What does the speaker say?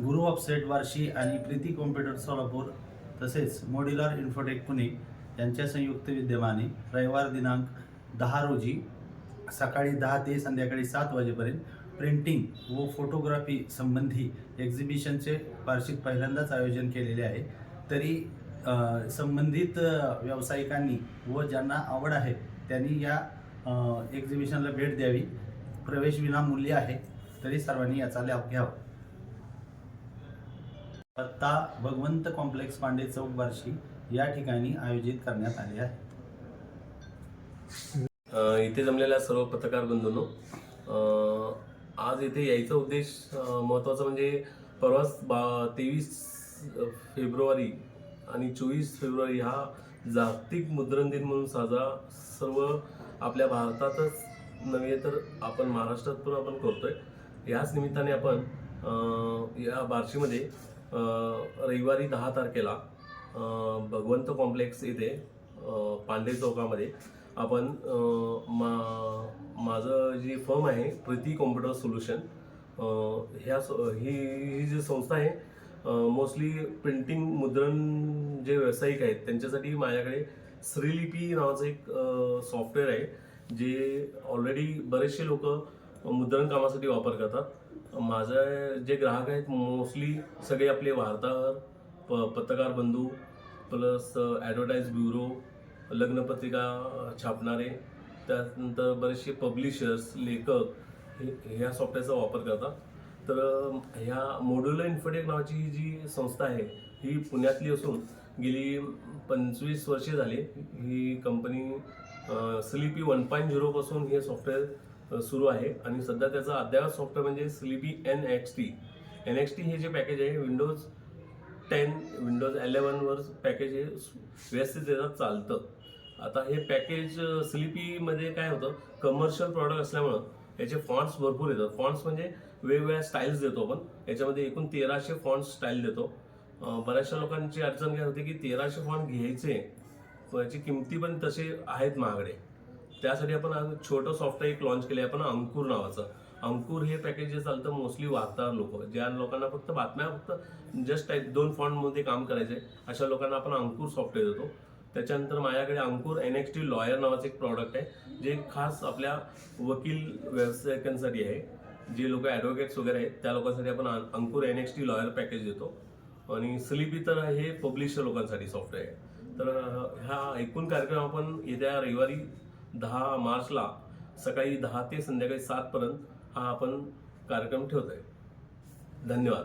गुरु offset वारशी आणि Preeti computer Solapur तसेच modular infotech Pune यांच्या संयुक्त विद्यमाने रविवार दिनांक दहा रोजी सकाळी दहा ते संध्याकाळी सात वाजेपर्यंत प्रिंटिंग व फोटोग्राफी संबंधी एक्झिबिशनचे वार्षिक पहिल्यांदाच आयोजन केलेले आहे. तरी संबंधित व्यावसायिकांनी व ज्यांना आवड आहे त्यांनी या एक्झिबिशनला भेट द्यावी. प्रवेश विनामूल्य आहे. तरी सर्वांनी याचा लाभ घ्यावा. पत्ता भगवंत कॉम्प्लेक्स पांडे चौक बार्शी या ठिकाणी आयोजित करण्यात आले आहे. इथे जमलेल्या सर्व पत्रकार बंधूंनो आज इथे यायचा उद्देश महत्त्वाचा म्हणजे परवाच बा तेवीस फेब्रुवारी आणि चोवीस फेब्रुवारी हा जागतिक मुद्रण दिन म्हणून साजरा सर्व आपल्या भारतातच नव्हे तर आपण महाराष्ट्रात पण आपण करतोय. याच निमित्ताने आपण या बार्शीमध्ये रविवारी दहा तारखेला भगवंत कॉम्प्लेक्स इथे पांडे चौकामध्ये आपण मा माझं जी फर्म आहे प्रीती कॉम्प्युटर सोल्युशन ह्या स- ही ही जी संस्था आहे मोस्टली प्रिंटिंग मुद्रण जे व्यावसायिक आहेत त्यांच्यासाठी माझ्याकडे श्रीलिपी नावाचं एक सॉफ्टवेअर आहे जे ऑलरेडी बरेचसे लोक मुद्रण कामासाठी वापर करतात. माझं जे ग्राहक आहेत मोस्टली सगळे आपले वार्ताहर प पत्रकार बंधू प्लस ॲडव्हर्टाईज ब्युरो लग्नपत्रिका छापणारे त्यानंतर बरेचसे पब्लिशर्स लेखक हे ह्या सॉफ्टवेअरचा वापर करतात. तर ह्या मोड्युलर इन्फोटेक नावाची ही जी संस्था आहे ही पुण्यातली असून गेली पंचवीस वर्षे झाली. ही कंपनी स्लिपी वन पॉईंट झिरोपासून हे सॉफ्टवेअर सुरू आहे. आणि सध्या त्याचं अद्ययावत सॉफ्टवेअर म्हणजे sleepy N X T N X T हे जे पॅकेज आहे विंडोज टेन विंडोज इलेवनवर पॅकेज हे व्यवस्थित त्याचं चालतं. आता हे पॅकेज स्लिपीमध्ये काय होतं कमर्शियल प्रॉडक्ट असल्यामुळं याचे फॉन्ट्स भरपूर येतात. फॉन्ट्स म्हणजे वेगवेगळ्या स्टाईल्स देतो आपण. याच्यामध्ये एकूण तेराशे फॉन्ट्स स्टाईल देतो. बऱ्याचशा लोकांची अडचण काय होती की तेराशे फॉन्ट घ्यायचे याची किमती पण तसे आहेत महागडे. त्यासाठी आपण आज छोटं सॉफ्टवेअर एक लॉन्च केलं आहे आपण अंकुर नावाचं. अंकुर हे पॅकेज जे चालतं मोस्टली वार्ताहर लोक. ज्या लोकांना फक्त बातम्या फक्त जस्ट टाईप दोन फॉन्टमध्ये काम करायचे अशा लोकांना आपण अंकुर सॉफ्टवेअर देतो. त्याच्यानंतर माझ्याकडे Ankur N X T lawyer नावाचं एक प्रॉडक्ट आहे जे खास आपल्या वकील व्यावसायिकांसाठी आहे. जे लोक ॲडव्होकेट्स वगैरे आहेत त्या लोकांसाठी आपण Ankur N X T lawyer package देतो. आणि स्लिपी तर हे पब्लिशर लोकांसाठी सॉफ्टवेअर आहे. तर हा एकूण कार्यक्रम आपण येत्या रविवारी दहा मार्चला सकाळी दहा ते संध्याकाळी सातपर्यंत हा आपण कार्यक्रम ठेवतोय. धन्यवाद.